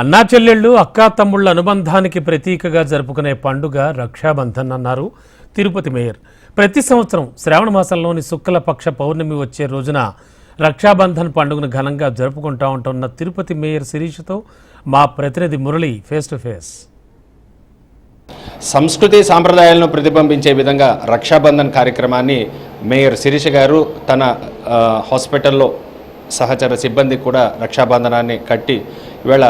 అన్నా చెల్లెళ్ళు అక్కా తమ్ముళ్ళ అనుబంధానికి ప్రతీకగా జరుపుకునే పండుగ రక్షాబంధన్ అన్నారు తిరుపతి మేయర్. ప్రతి సంవత్సరం శ్రావణ మాసంలోని శుక్లపక్ష పౌర్ణమి వచ్చే రోజున రక్షాబంధన్ పండుగను ఘనంగా జరుపుకుంటా ఉంటున్న తిరుపతి మేయర్ శిరీషతో మా ప్రతినిధి మురళి ఫేస్ టు ఫేస్. సంస్కృతి సాంప్రదాయాలను ప్రతిబింబించే విధంగా రక్షాబంధన్ కార్యక్రమాన్ని మేయర్ శిరీష గారు తన హాస్పిటల్లో సహచర సిబ్బంది కూడా రక్షాబంధనాన్ని కట్టి ఇవాళ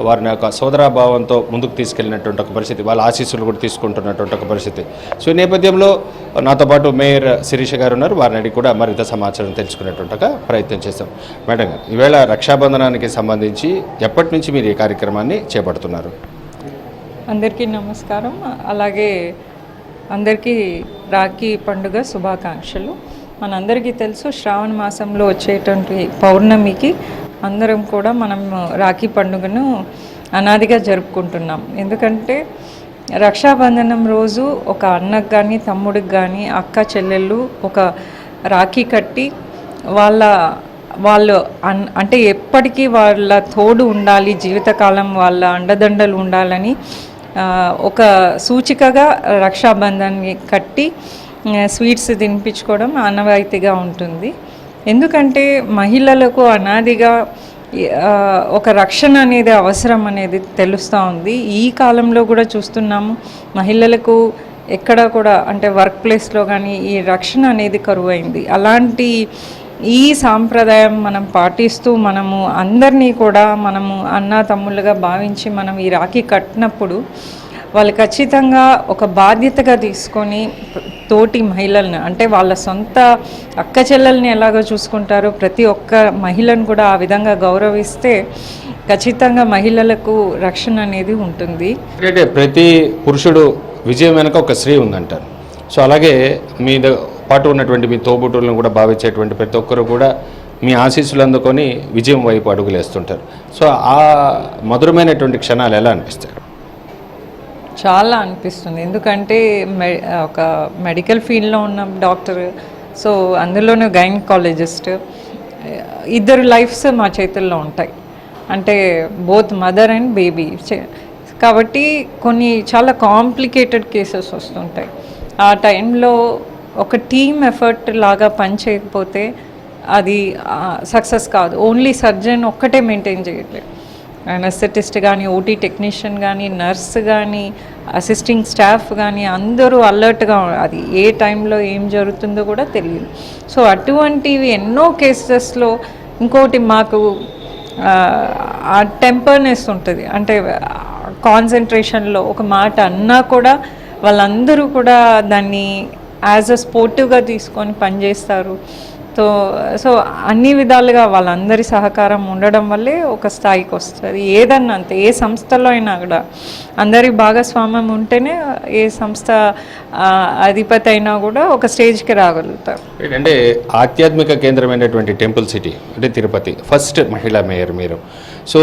వారిని యొక్క సోదరాభావంతో ముందుకు తీసుకెళ్ళినటువంటి ఒక పరిస్థితి వాళ్ళ ఆశీస్సులు కూడా తీసుకుంటున్నటువంటి ఒక పరిస్థితి. సో ఈ నేపథ్యంలో నాతో పాటు మేయర్ శిరీష గారు ఉన్నారు. వారిని అడిగి కూడా మరింత సమాచారం తెలుసుకునేటువంటి ఒక ప్రయత్నం చేస్తాం. మేడం గారు ఈవేళ రక్షాబంధనానికి సంబంధించి ఎప్పటి నుంచి మీరు ఈ కార్యక్రమాన్ని చేపడుతున్నారు? అందరికీ నమస్కారం. అలాగే అందరికీ రాఖీ పండుగ శుభాకాంక్షలు. మనందరికీ తెలుసు శ్రావణ మాసంలో వచ్చేటువంటి పౌర్ణమికి అందరం కూడా మనం రాఖీ పండుగను అనాదిగా జరుపుకుంటున్నాం. ఎందుకంటే రక్షాబంధనం రోజు ఒక అన్నకు కానీ తమ్ముడికి కానీ అక్క చెల్లెళ్ళు ఒక రాఖీ కట్టి వాళ్ళ వాళ్ళు అన్ అంటే ఎప్పటికీ వాళ్ళ తోడు ఉండాలి జీవితకాలం వాళ్ళ అండదండలు ఉండాలని ఒక సూచికగా రక్షాబంధాన్ని కట్టి స్వీట్స్ తినిపించుకోవడం ఆనవాయితీగా ఉంటుంది. ఎందుకంటే మహిళలకు అనాదిగా ఒక రక్షణ అనేది అవసరం అనేది తెలుస్తూ ఉంది. ఈ కాలంలో కూడా చూస్తున్నాము మహిళలకు ఎక్కడ కూడా అంటే వర్క్ ప్లేస్లో కానీ ఈ రక్షణ అనేది కరువైంది. అలాంటి ఈ సాంప్రదాయం మనం పాటిస్తూ మనము అందరినీ కూడా మనము అన్నా తమ్ముళ్ళుగా భావించి మనం ఈ రాఖీ కట్టినప్పుడు వాళ్ళు ఖచ్చితంగా ఒక బాధ్యతగా తీసుకొని తోటి మహిళలను అంటే వాళ్ళ సొంత అక్క చెల్లెల్ని ఎలాగో చూసుకుంటారో. ప్రతి ఒక్క మహిళను కూడా ఆ విధంగా గౌరవిస్తే ఖచ్చితంగా మహిళలకు రక్షణ అనేది ఉంటుంది. అంటే ప్రతి పురుషుడు విజయం వెనక ఒక స్త్రీ ఉందంటారు. సో అలాగే మీ పాటు ఉన్నటువంటి మీ తోబుట్టులను కూడా భావించేటువంటి ప్రతి ఒక్కరు కూడా మీ ఆశీస్సులు అందుకొని విజయం వైపు అడుగులేస్తుంటారు. సో ఆ మధురమైనటువంటి క్షణాలు ఎలా అనిపిస్తాయి? చాలా అనిపిస్తుంది. ఎందుకంటే మె ఒక మెడికల్ ఫీల్డ్లో ఉన్న డాక్టర్ సో అందులోనూ గైనకాలజిస్ట్ ఇద్దరు లైఫ్స్ మా చేతుల్లో ఉంటాయి. అంటే బోత్ మదర్ అండ్ బేబీ. కాబట్టి కొన్ని చాలా కాంప్లికేటెడ్ కేసెస్ వస్తుంటాయి. ఆ టైంలో ఒక టీమ్ ఎఫర్ట్ లాగా పని చేయకపోతే అది సక్సెస్ కాదు. ఓన్లీ సర్జన్ ఒక్కటే మెయింటైన్ చేయట్లేదు. అనస్థెటిస్ట్ కానీ ఓటీ టెక్నీషియన్ కానీ నర్స్ కానీ అసిస్టింగ్ స్టాఫ్ కానీ అందరూ అలర్ట్గా అది ఏ టైంలో ఏం జరుగుతుందో కూడా తెలియదు. సో అటువంటివి ఎన్నో కేసెస్లో ఇంకోటి మాకు ఆ, టెంపర్నెస్ ఉంటుంది. అంటే కాన్సన్ట్రేషన్లో ఒక మాట అన్నా కూడా వాళ్ళందరూ కూడా దాన్ని యాజ్ అ స్పోర్టివ్గా తీసుకొని పనిచేస్తారు. సో సో అన్ని విధాలుగా వాళ్ళందరి సహకారం ఉండడం వల్లే ఒక స్థాయికి వస్తుంది. ఏదన్నా అంతే ఏ సంస్థలో అయినా కూడా అందరి భాగస్వామ్యం ఉంటేనే ఏ సంస్థ అధిపతి అయినా కూడా ఒక స్టేజ్కి రాగలుగుతారు. ఏంటంటే ఆధ్యాత్మిక కేంద్రమైనటువంటి టెంపుల్ సిటీ అంటే తిరుపతి ఫస్ట్ మహిళా మేయర్ మీరు. సో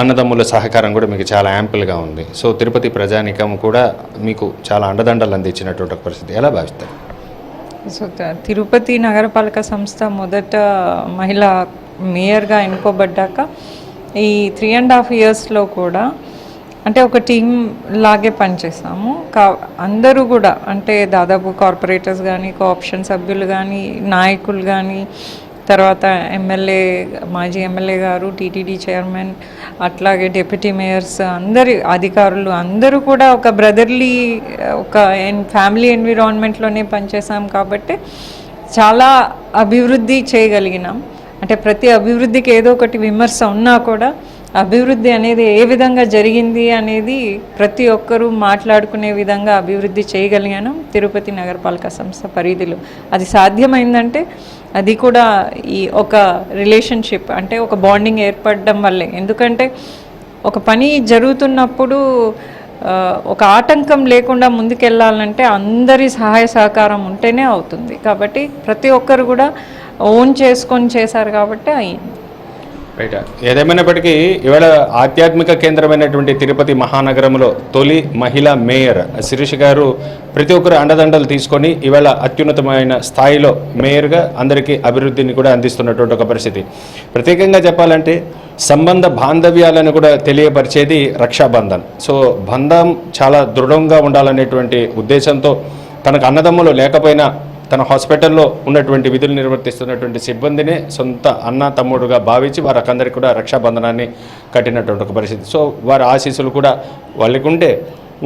అన్నదమ్ముల సహకారం కూడా మీకు చాలా యాంపుల్గా ఉంది. సో తిరుపతి ప్రజానికం కూడా మీకు చాలా అండదండలు అందించినటువంటి పరిస్థితి. ఎలా భావిస్తారు? సో తిరుపతి నగరపాలక సంస్థ మొదట మహిళా మేయర్గా ఎన్నుకోబడ్డాక ఈ త్రీ అండ్ హాఫ్ ఇయర్స్లో కూడా అంటే ఒక టీం లాగే పనిచేస్తాము కా అందరూ కూడా అంటే దాదాపు కార్పొరేటర్స్ కానీ కోఆప్షన్ సభ్యులు కానీ నాయకులు కానీ తర్వాత ఎమ్మెల్యే మాజీ ఎమ్మెల్యే గారు టీటీడీ చైర్మన్ అట్లాగే డిప్యూటీ మేయర్స్ అందరి అధికారులు అందరూ కూడా ఒక బ్రదర్లీ ఒక ఫ్యామిలీ ఎన్విరాన్మెంట్లోనే పనిచేసాం కాబట్టి చాలా అభివృద్ధి చేయగలిగినాం. అంటే ప్రతి అభివృద్ధికి ఏదో ఒకటి విమర్శ ఉన్నా కూడా అభివృద్ధి అనేది ఏ విధంగా జరిగింది అనేది ప్రతి ఒక్కరూ మాట్లాడుకునే విధంగా అభివృద్ధి చేయగలిగాను తిరుపతి నగరపాలక సంస్థ పరిధిలో. అది సాధ్యమైందంటే అది కూడా ఈ ఒక రిలేషన్షిప్ అంటే ఒక బాండింగ్ ఏర్పడడం వల్లే. ఎందుకంటే ఒక పని జరుగుతున్నప్పుడు ఒక ఆటంకం లేకుండా ముందుకెళ్ళాలంటే అందరి సహాయ సహకారం ఉంటేనే అవుతుంది. కాబట్టి ప్రతి ఒక్కరు కూడా ఓన్ చేసుకొని చేశారు కాబట్టి అయింది బయట. ఏదేమైనప్పటికీ ఇవాళ ఆధ్యాత్మిక కేంద్రమైనటువంటి తిరుపతి మహానగరంలో తొలి మహిళా మేయర్ శిరీష్ గారు ప్రతి ఒక్కరు అండదండలు తీసుకొని ఇవాళ అత్యున్నతమైన స్థాయిలో మేయర్గా అందరికీ అభివృద్ధిని కూడా అందిస్తున్నటువంటి ఒక పరిస్థితి. ప్రత్యేకంగా చెప్పాలంటే సంబంధ బాంధవ్యాలను కూడా తెలియపరిచేది రక్షాబంధన్ సో బంధం చాలా దృఢంగా ఉండాలనేటువంటి ఉద్దేశంతో తనకు అన్నదమ్ములు లేకపోయినా తన హాస్పిటల్లో ఉన్నటువంటి విధులు నిర్వర్తిస్తున్నటువంటి సిబ్బందినే సొంత అన్న తమ్ముడుగా భావించి వారికందరికీ కూడా రక్షాబంధనాన్ని కట్టినటువంటి ఒక పరిస్థితి. సో వారి ఆశీస్సులు కూడా వాళ్ళకుంటే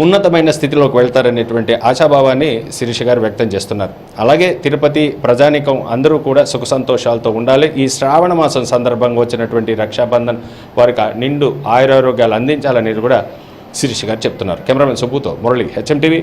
ఉన్నతమైన స్థితిలోకి వెళ్తారనేటువంటి ఆశాభావాన్ని శిరీష గారు వ్యక్తం చేస్తున్నారు. అలాగే తిరుపతి ప్రజానికం అందరూ కూడా సుఖ సంతోషాలతో ఉండాలి. ఈ శ్రావణ మాసం సందర్భంగా వచ్చినటువంటి రక్షాబంధన్ వారికి నిండు ఆయురారోగ్యాలు అందించాలనేది కూడా శిరీష గారు చెప్తున్నారు. కెమెరామెన్ సుబ్బుతో మురళి హెచ్ఎం టీవీ